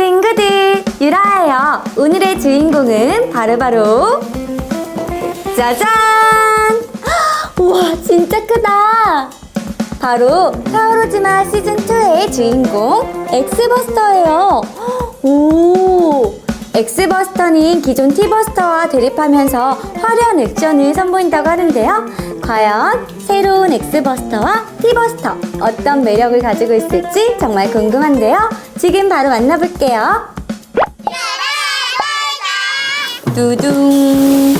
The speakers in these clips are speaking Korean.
친구들, 유라예요. 오늘의 주인공은 바로바로 짜잔! 우와, 진짜 크다! 바로 타오르지마 시즌2의 주인공 엑스버스터예요. 오! 엑스버스터는 기존 티버스터와 대립하면서 화려한 액션을 선보인다고 하는데요. 과연 새로운 엑스버스터와 티버스터 어떤 매력을 가지고 있을지 정말 궁금한데요. 지금 바로 만나볼게요. 두둥.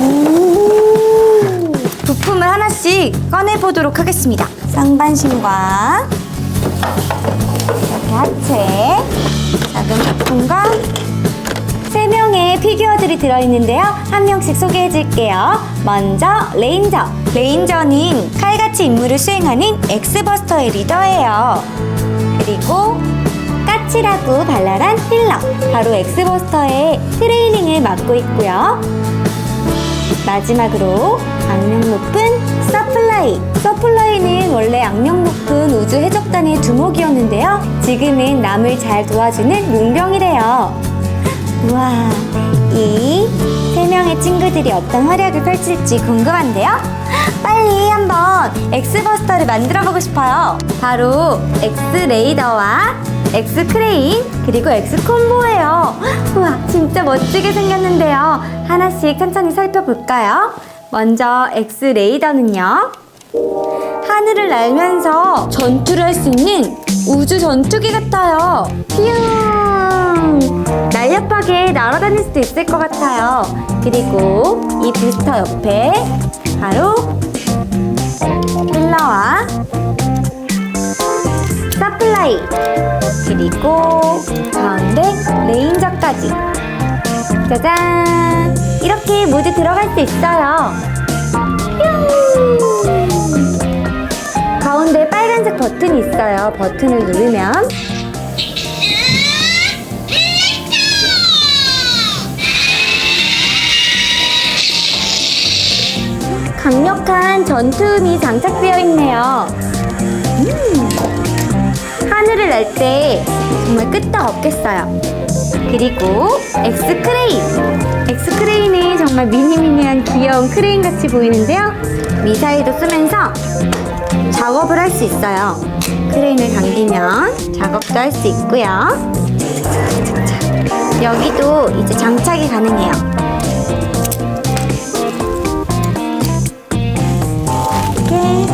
오. 부품을 하나씩 꺼내보도록 하겠습니다. 쌍반신과 하체, 작은 부품과 세 명의 피규어들이 들어있는데요. 한 명씩 소개해줄게요. 먼저 레인저. 레인저는 칼같이 임무를 수행하는 엑스버스터의 리더예요. 그리고 까칠하고 발랄한 힐러. 바로 엑스버스터의 트레이닝을 맡고 있고요. 마지막으로 악명 높은 서플라이. 서플라이는 원래 악명 높은 우주 해적단의 두목이었는데요. 지금은 남을 잘 도와주는 용병이래요. 우와, 이 세 명의 친구들이 어떤 활약을 펼칠지 궁금한데요? 빨리 한번 엑스버스터를 만들어 보고 싶어요. 바로 엑스레이더와 엑스크레인 그리고 엑스콤보예요. 우와, 진짜 멋지게 생겼는데요. 하나씩 천천히 살펴볼까요? 먼저 엑스레이더는요. 하늘을 날면서 전투를 할 수 있는 우주 전투기 같아요. 퓨! 날렵하게 날아다닐 수도 있을 것 같아요. 그리고 이 부스터 옆에 바로 힐러와 서플라이 그리고 가운데 레인저까지 짜잔 이렇게 모두 들어갈 수 있어요. 있어요. 버튼을 누르면 강력한 전투음이 장착되어 있네요. 음, 하늘을 날 때 정말 끄떡 없겠어요. 그리고 엑스크레인. 엑스크레인은 정말 미니미니한 귀여운 크레인 같이 보이는데요. 미사일도 쓰면서 작업을 할 수 있어요. 크레인을 당기면 작업도 할 수 있고요. 여기도 이제 장착이 가능해요. 이렇게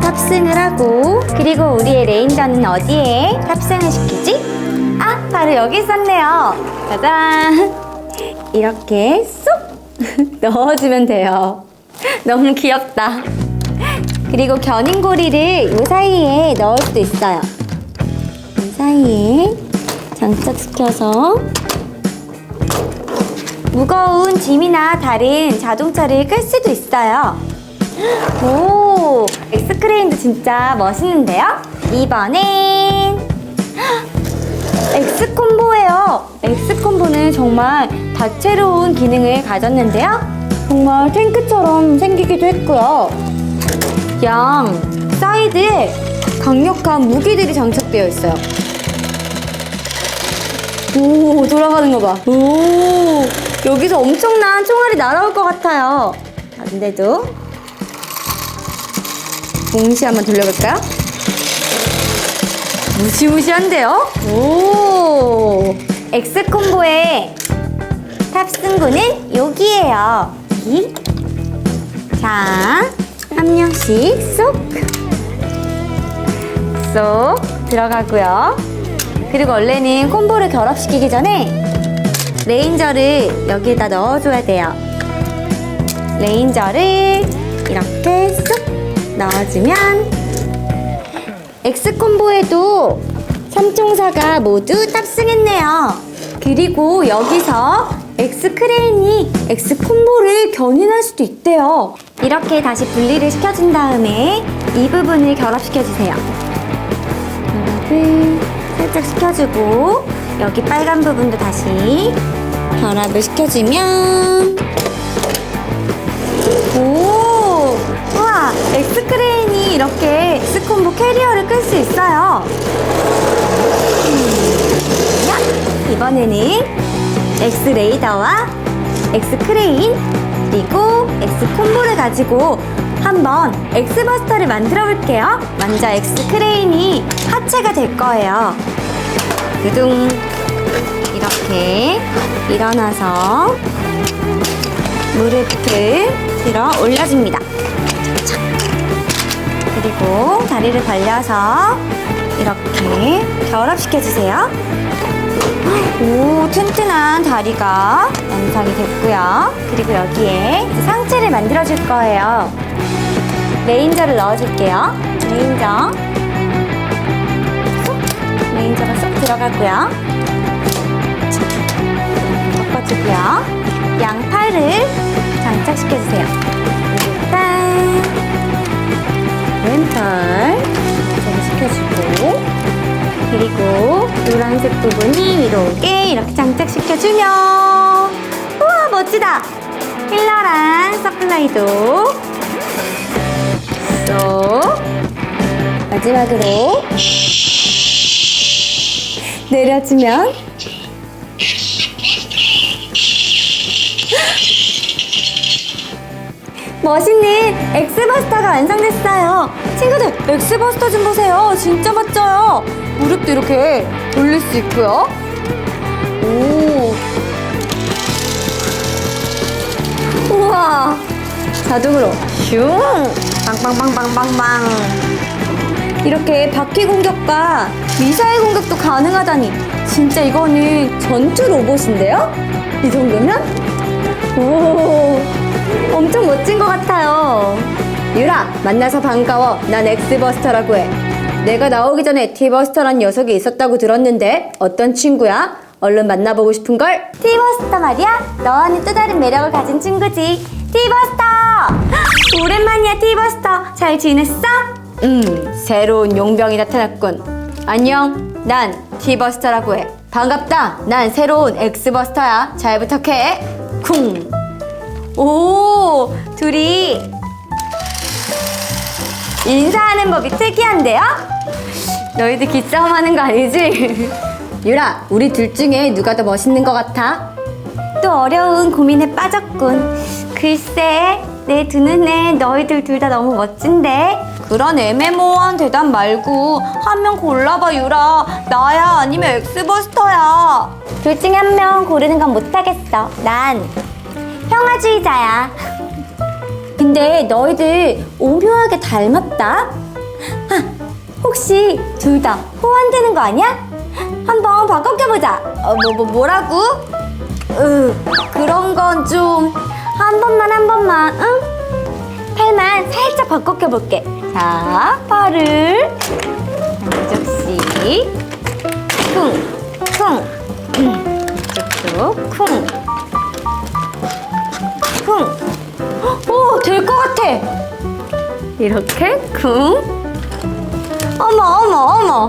탑승을 하고 그리고 우리의 레인저는 어디에 탑승을 시키지? 아 바로 여기 있었네요 짜잔 이렇게 쏙 넣어주면 돼요 너무 귀엽다 그리고 견인고리를 이 사이에 넣을 수도 있어요 이 사이에 장착시켜서 무거운 짐이나 다른 자동차를 끌 수도 있어요. 오, 엑스크레인도 진짜 멋있는데요? 이번엔 엑스콤보예요. 엑스콤보는 정말 다채로운 기능을 가졌는데요. 정말 탱크처럼 생기기도 했고요. 양 사이드에 강력한 무기들이 장착되어 있어요. 오, 돌아가는 거 봐. 오, 여기서 엄청난 총알이 날아올 것 같아요. 자, 근데도 동시 한번 돌려볼까요? 무시무시한데요? 오, 엑스 콤보의 탑승구는 여기에요. 여기. 자, 한 명씩 쏙, 쏙 들어가고요. 그리고 원래는 콤보를 결합시키기 전에 레인저를 여기에다 넣어줘야 돼요. 레인저를 이렇게 쏙 넣어주면 엑스콤보에도 삼총사가 모두 탑승했네요. 그리고 여기서 엑스크레인이 엑스콤보를 견인할 수도 있대요. 이렇게 다시 분리를 시켜준 다음에 이 부분을 결합시켜주세요. 결합을 살짝 시켜주고 여기 빨간 부분도 다시 결합을 시켜주면 오! 우와! 엑스크레인이 이렇게 엑스콤보 캐리어를 끌 수 있어요. 이번에는 X 레이더와 X 크레인 그리고 X 콤보를 가지고 한번 X 버스터를 만들어 볼게요. 먼저 X 크레인이 하체가 될 거예요. 두둥 이렇게 일어나서 무릎을 들어 올려줍니다. 그리고 다리를 벌려서 이렇게 결합시켜주세요. 오, 튼튼한 다리가 완성이 됐고요. 그리고 여기에 상체를 만들어줄 거예요. 레인저를 넣어줄게요. 레인저. 쏙. 레인저가 쏙 들어가고요. 덮어주고요. 양팔을 장착시켜주세요. 짠! 왼팔 노란색 부분이 오게 이렇게 장착시켜주면 우와 멋지다! 힐러랑 서플라이도 쏙 마지막으로 내려주면 멋있는 엑스버스터가 완성됐어요. 친구들, 엑스버스터 좀 보세요. 진짜 멋져요. 무릎도 이렇게 돌릴 수 있고요. 오. 우와. 자동으로 슝! 빵빵빵빵빵빵. 이렇게 바퀴 공격과 미사일 공격도 가능하다니. 진짜 이거는 전투 로봇인데요? 이 정도면? 오. 엄청 멋진 것 같아요. 유라, 만나서 반가워. 난 엑스버스터라고 해. 내가 나오기 전에 티버스터란 녀석이 있었다고 들었는데 어떤 친구야? 얼른 만나보고 싶은 걸? 티버스터 말이야? 너와는 또 다른 매력을 가진 친구지. 티버스터! 헉, 오랜만이야, 티버스터. 잘 지냈어? 음, 새로운 용병이 나타났군. 안녕, 난 티버스터라고 해. 반갑다. 난 새로운 엑스버스터야. 잘 부탁해. 쿵. 오, 둘이 인사하는 법이 특이한데요? 너희들 기싸움 하는 거 아니지? 유라, 우리 둘 중에 누가 더 멋있는 것 같아? 또 어려운 고민에 빠졌군. 글쎄, 내 두 눈에 너희들 둘 다 너무 멋진데? 그런 애매모호한 대답 말고 한 명 골라봐, 유라. 나야, 아니면 엑스버스터야. 둘 중에 한명 고르는 건 못하겠어. 난 평화주의자야. 근데 너희들 오묘하게 닮았다. 아, 혹시 둘 다 호환되는 거 아니야? 한번 바꿔 껴보자. 어, 뭐, 뭐, 뭐라고? 으, 그런 건 좀. 한 번만, 한 번만, 응? 팔만 살짝 바꿔 껴볼게. 자, 팔을 한쪽씩. 쿵, 쿵. 음, 이쪽도 쿵. 쿵. 오, 될 것 같아. 이렇게 쿵. 어머, 어머, 어머.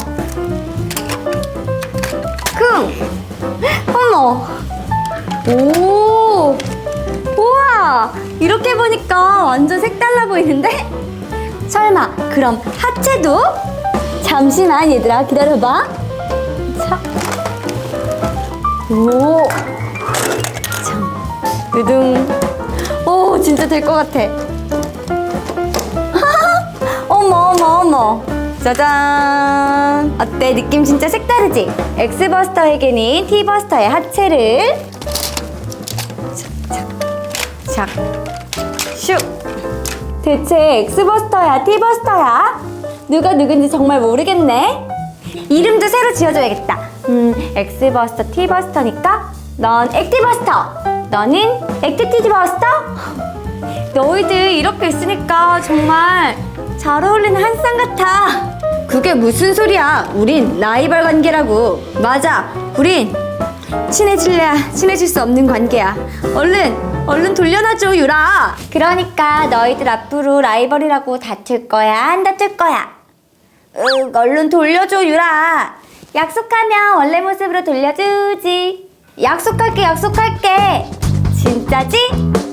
쿵. 어머. 오. 우와. 이렇게 보니까 완전 색달라 보이는데? 설마, 그럼 하체도? 잠시만, 얘들아. 기다려봐. 자. 오. 참. 두둥. 오, 진짜 될 것 같아. 어머, 어머, 어머. 짜잔. 어때? 느낌 진짜 색다르지? 엑스버스터에게는 티버스터의 하체를 착, 착, 슉. 대체 엑스버스터야, 티버스터야? 누가 누군지 정말 모르겠네. 이름도 새로 지어줘야겠다. 음, 엑스버스터, 티버스터니까 넌 액티버스터, 너는 액티티버스터. 너희들 이렇게 있으니까 정말 잘 어울리는 한 쌍 같아. 그게 무슨 소리야? 우린 라이벌 관계라고. 맞아. 우린 친해질래야 친해질 수 없는 관계야. 얼른 얼른 돌려놔줘 유라. 그러니까 너희들 앞으로 라이벌이라고 다툴 거야 안 다툴 거야? 으, 얼른 돌려줘 유라. 약속하면 원래 모습으로 돌려주지. 약속할게 약속할게. 진짜지?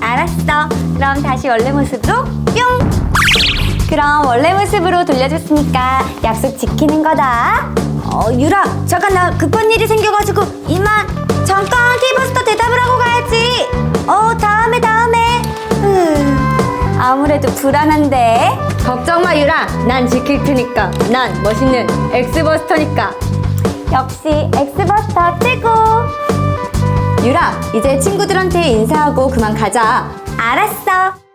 알았어. 그럼 다시 원래 모습으로 뿅. 그럼 원래 모습으로 돌려줬으니까 약속 지키는 거다. 어, 유라, 잠깐 나 급한 일이 생겨가지고 이만 잠깐 티버스터 대답을 하고 가야지. 어, 다음에 다음에. 음, 아무래도 불안한데. 걱정 마, 유라. 난 지킬 테니까. 난 멋있는 엑스버스터니까. 역시 엑스버스터 최고. 유라, 이제 친구들한테 인사하고 그만 가자. 알았어.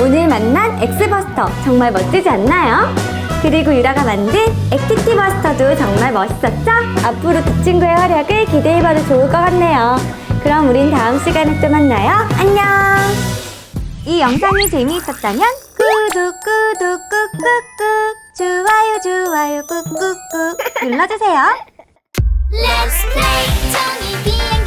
오늘 만난 엑스버스터 정말 멋지지 않나요? 그리고 유라가 만든 액티티 버스터도 정말 멋있었죠? 앞으로 두 친구의 활약을 기대해봐도 좋을 것 같네요. 그럼 우린 다음 시간에 또 만나요. 안녕! 이 영상이 재미있었다면 구독 구독 꾹꾹꾹 좋아요 좋아요 꾹꾹꾹 눌러주세요. Let's play 비행